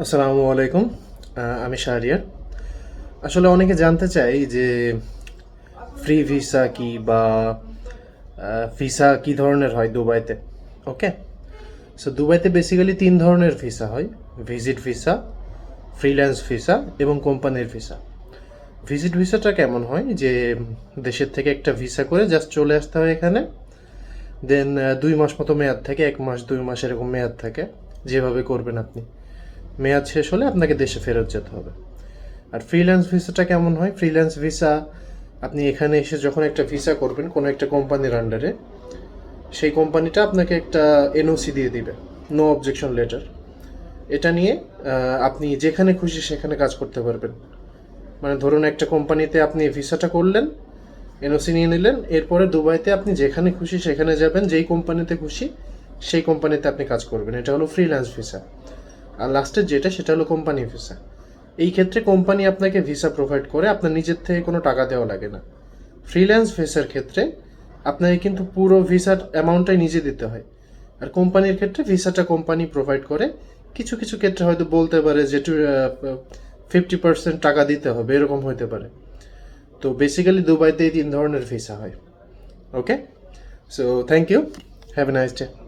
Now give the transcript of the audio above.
আসসালামু আলাইকুম। আমি শাহরিয়ার। আসলে অনেকে জানতে চাই যে ফ্রি ভিসা কি বা ভিসা কি ধরনের হয় দুবাইতে? ওকে সো দুবাইতে বেসিক্যালি তিন ধরনের ভিসা হয়। ভিজিট ভিসা ফ্রিল্যান্স ভিসা এবং কোম্পানির ভিসা ভিজিট ভিসাটা কেমন হয়? যে দেশের থেকে একটা ভিসা করে জাস্ট চলে আসতে হয় এখানে। দেন দুই মাস মতো মেয়াদ থাকে, এক মাস, দুই মাস এরকম মেয়াদ থাকে। যেভাবে করবেন আপনি। মেয়াদ শেষ হলে আপনাকে দেশে ফেরত যেতে হবে। আর ফ্রিল্যান্স ভিসাটা কেমন হয়? ফ্রিল্যান্স ভিসা আপনি এখানে এসে যখন একটা ভিসা করবেন, কোনো একটা কোম্পানির আন্ডারে সেই কোম্পানিটা আপনাকে একটা এনওসি দিয়ে দিবে নো অবজেকশন লেটার এটা নিয়ে আপনি যেখানে খুশি সেখানে কাজ করতে পারবেন। মানে ধরুন একটা কোম্পানিতে আপনি ভিসাটা করলেন এনওসি নিয়ে নিলেন, এরপরে দুবাইতে আপনি যেখানে খুশি সেখানে যাবেন, যেই কোম্পানিতে খুশি, সেই কোম্পানিতে আপনি কাজ করবেন। এটা হলো ফ্রিল্যান্স ভিসা আর লাস্টের যেটা, সেটা হলো কোম্পানি ভিসা এই ক্ষেত্রে কোম্পানি আপনাকে ভিসা প্রোভাইড করে, আপনার নিজের থেকে কোনো টাকা দেওয়া লাগে না। ফ্রিল্যান্স ভিসার ক্ষেত্রে আপনাকে কিন্তু পুরো ভিসার অ্যামাউন্টটাই নিজে দিতে হয়। আর কোম্পানির ক্ষেত্রে ভিসাটা কোম্পানি প্রোভাইড করে। কিছু কিছু ক্ষেত্রে হয়তো বলতে পারে যে ফিফটি পার্সেন্ট টাকা দিতে হবে, এরকম হতে পারে। তো বেসিক্যালি দুবাইতে এই তিন ধরনের ভিসা হয়। Okay so thank you have a nice day